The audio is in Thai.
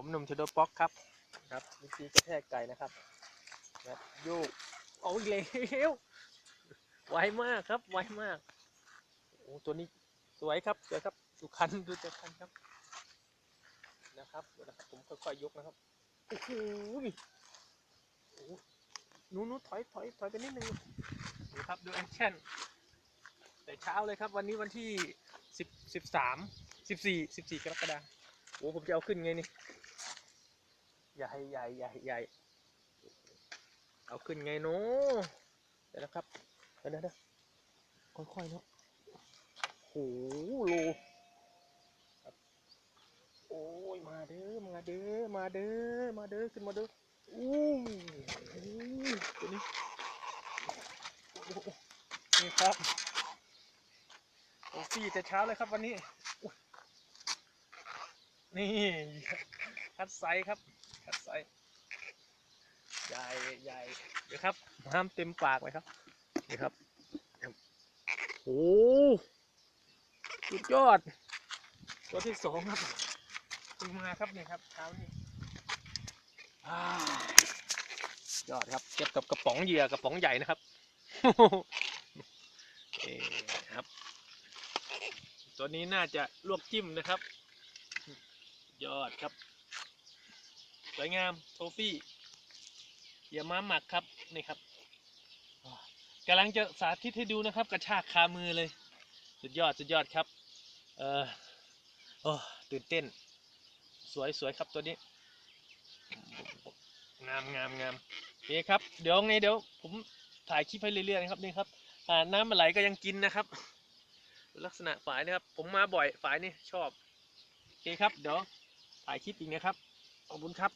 ผมหนุ่มชโดป๊อกครับครับวิธีกระแทกไก่นะครับครับโยกเอาอีกแล้วไวมากครับไวมากโอ้ตัวนี้สวยครับสวยครับดูคันดูจะคันครับนะครับเดี๋ยวนะครับผมค่อยๆยกนะครับโอ้โหโอ้โหหนูหนูถอยถอยถอยไปนิดนึงดูครับดูแอคชั่นแต่เช้าเลยครับ วันนี้วันที่สิบสิบสามสิบสี่สิบสี่กรกฎาคมโอ้ผมจะเอาขึ้นไงนี่ ใหญ่ใหญ่ใหญ่ใหญ่เอาขึ้นไงเนาะเดี๋ยวนะครับเดี๋ยวเดี๋ยวค่อยๆเนาะโหโลโอ้ยมาเด้อมาเด้อมาเด้อมาเด้อขึ้นมาเด้ออู้หูตัวนี้นี่ครับโอ้ฟี่แต่เช้าเลยครับวันนี้ นี่คัดไซครับ คัดไซใหญ่ใหญ่เดี๋ยวครับห้ามเต็มปากเลยครับนี่ครับโอ้สุดยอด ตัวที่สองครับเพิ่งมาครับนี่ครับเช้านี้อ่ยอดครับเก็บกับกระป๋องเหยื่อกระป๋องใหญ่นะครับเอ่ครับ ตัวนี้น่าจะลวกจิ้มนะครับ ยอดครับ สวยงามโทฟี่อย่ามาหมักครับนี่ครับกำลังจะสาธิตให้ดูนะครับ กระชากคามือเลย สุดยอดสุดยอดครับ เออโอ้ตื่นเต้น สวยสวยครับตัวนี้ งามงามงามโอเคครับ เดี๋ยวไงเดี๋ยว ผมถ่ายคลิปให้เรื่อยๆนะครับนี่ครับน้ำมันไหลก็ยังกินนะครับ ลักษณะฝายนะครับ ผมมาบ่อยฝายนี่ชอบโอเคครับ เดี๋ยวถ่ายคลิปอีกนะครับ ขอบคุณครับ